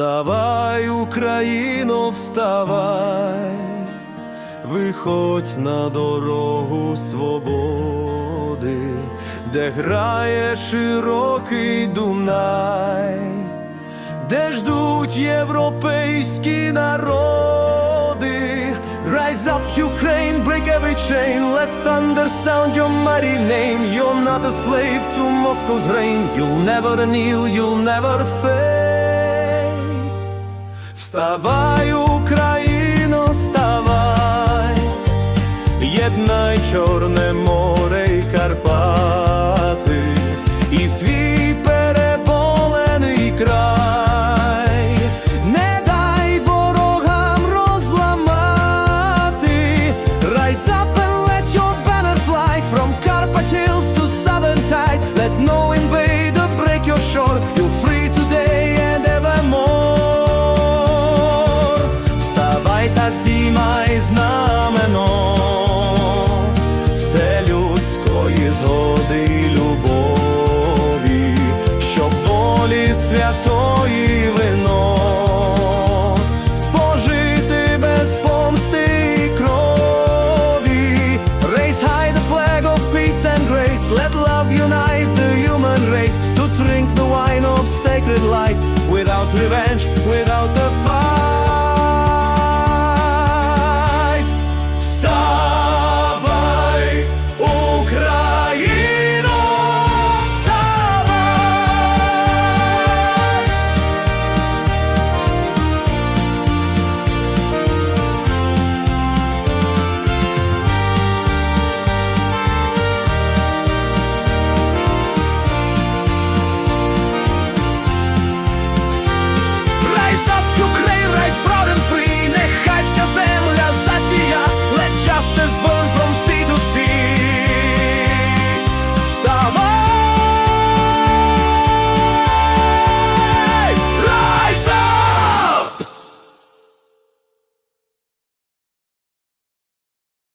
Вставай, Україно, вставай, виходь на дорогу свободи, де грає широкий Дунай, де ждуть європейські народи. Rise up, Ukraine, break every chain, let thunder sound your mighty name. You're not a slave to Moscow's reign, you'll never kneel, you'll never fail. Вставай, Україно, вставай, єднай Чорне море й Карпати, і свій переполений край, не дай ворогам розламати. And let your banner fly from здіймай знамено